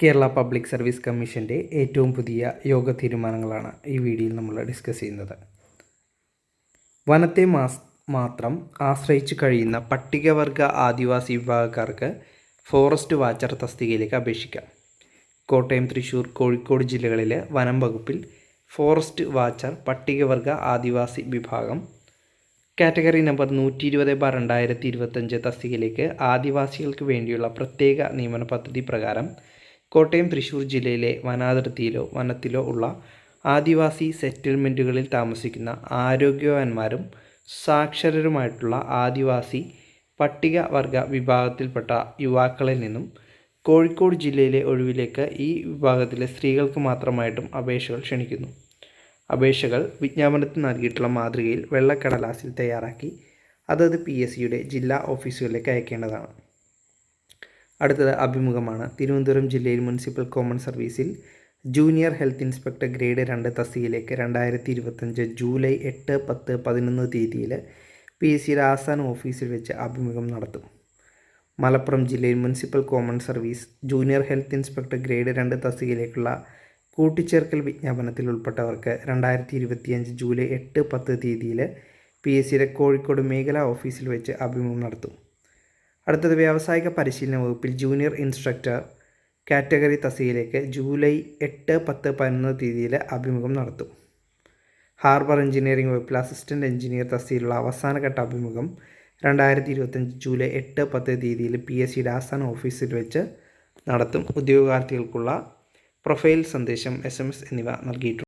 Kerala public service കമ്മീഷന്റെ ഏറ്റവും പുതിയ യോഗ തീരുമാനങ്ങളാണ് ഈ വീഡിയോയിൽ നമ്മൾ ഡിസ്കസ് ചെയ്യുന്നത്. വനത്തെ മാസ് മാത്രം ആശ്രയിച്ച് കഴിയുന്ന പട്ടികവർഗ ആദിവാസി വിഭാഗക്കാർക്ക് ഫോറസ്റ്റ് വാച്ചർ തസ്തികയിലേക്ക് അപേക്ഷിക്കാം. കോട്ടയം തൃശ്ശൂർ കോഴിക്കോട് ജില്ലകളിലെ വനം വകുപ്പിൽ ഫോറസ്റ്റ് വാച്ചർ പട്ടികവർഗ ആദിവാസി വിഭാഗം കാറ്റഗറി നമ്പർ നൂറ്റി ഇരുപത് ബാർ രണ്ടായിരത്തി ഇരുപത്തഞ്ച് തസ്തികയിലേക്ക് ആദിവാസികൾക്ക് വേണ്ടിയുള്ള പ്രത്യേക നിയമന പദ്ധതി പ്രകാരം കോട്ടയം തൃശ്ശൂർ ജില്ലയിലെ വനാതിർത്തിയിലോ വനത്തിലോ ഉള്ള ആദിവാസി സെറ്റിൽമെന്റുകളിൽ താമസിക്കുന്ന ആരോഗ്യവാന്മാരും സാക്ഷരരുമായിട്ടുള്ള ആദിവാസി പട്ടികവർഗ വിഭാഗത്തിൽപ്പെട്ട യുവാക്കളിൽ നിന്നും കോഴിക്കോട് ജില്ലയിലെ ഒഴിവിലേക്ക് ഈ വിഭാഗത്തിലെ സ്ത്രീകൾക്ക് മാത്രമായിട്ടും അപേക്ഷകൾ ക്ഷണിക്കുന്നു. അപേക്ഷകൾ വിജ്ഞാപനത്തിൽ നൽകിയിട്ടുള്ള മാതൃകയിൽ വെള്ളക്കടലാസിൽ തയ്യാറാക്കി അതത് പി എസ് സിയുടെ ജില്ലാ ഓഫീസുകളിലേക്ക് അയക്കേണ്ടതാണ്. അടുത്തത് അഭിമുഖമാണ്. തിരുവനന്തപുരം ജില്ലയിൽ മുനിസിപ്പൽ കോമൺ സർവീസിൽ ജൂനിയർ ഹെൽത്ത് ഇൻസ്പെക്ടർ ഗ്രേഡ് രണ്ട് തസ്തികയിലേക്ക് രണ്ടായിരത്തി ഇരുപത്തഞ്ച് ജൂലൈ എട്ട് പത്ത് പതിനൊന്ന് തീയതിയിൽ പി എസ് സിയുടെ ഓഫീസിൽ വെച്ച് അഭിമുഖം നടത്തും. മലപ്പുറം ജില്ലയിൽ municipal common service junior health inspector grade രണ്ട് തസ്തികയിലേക്കുള്ള കൂട്ടിച്ചേർക്കൽ വിജ്ഞാപനത്തിൽ ഉൾപ്പെട്ടവർക്ക് രണ്ടായിരത്തി ഇരുപത്തിയഞ്ച് ജൂലൈ എട്ട് പത്ത് തീയതിയിൽ പി എസ് സിയുടെ കോഴിക്കോട് മേഖലാ ഓഫീസിൽ വെച്ച് അഭിമുഖം നടത്തും. അടുത്തത് വ്യാവസായിക പരിശീലന വകുപ്പിൽ ജൂനിയർ ഇൻസ്ട്രക്ടർ കാറ്റഗറി തസിയിലേക്ക് ജൂലൈ എട്ട് പത്ത് പതിനൊന്ന് തീയതിയിൽ അഭിമുഖം നടത്തും. ഹാർബർ എഞ്ചിനീയറിംഗ് വകുപ്പിൽ അസിസ്റ്റന്റ് എഞ്ചിനീയർ തസ്തിയിലുള്ള അവസാനഘട്ട അഭിമുഖം രണ്ടായിരത്തി ഇരുപത്തഞ്ച് ജൂലൈ എട്ട് പത്ത് തീയതിയിൽ പി എസ് സിയുടെ ആസ്ഥാന ഓഫീസിൽ വെച്ച് നടത്തും. ഉദ്യോഗാർത്ഥികൾക്കുള്ള പ്രൊഫൈൽ സന്ദേശം എസ് എം എസ് എന്നിവ നൽകിയിട്ടുണ്ട്.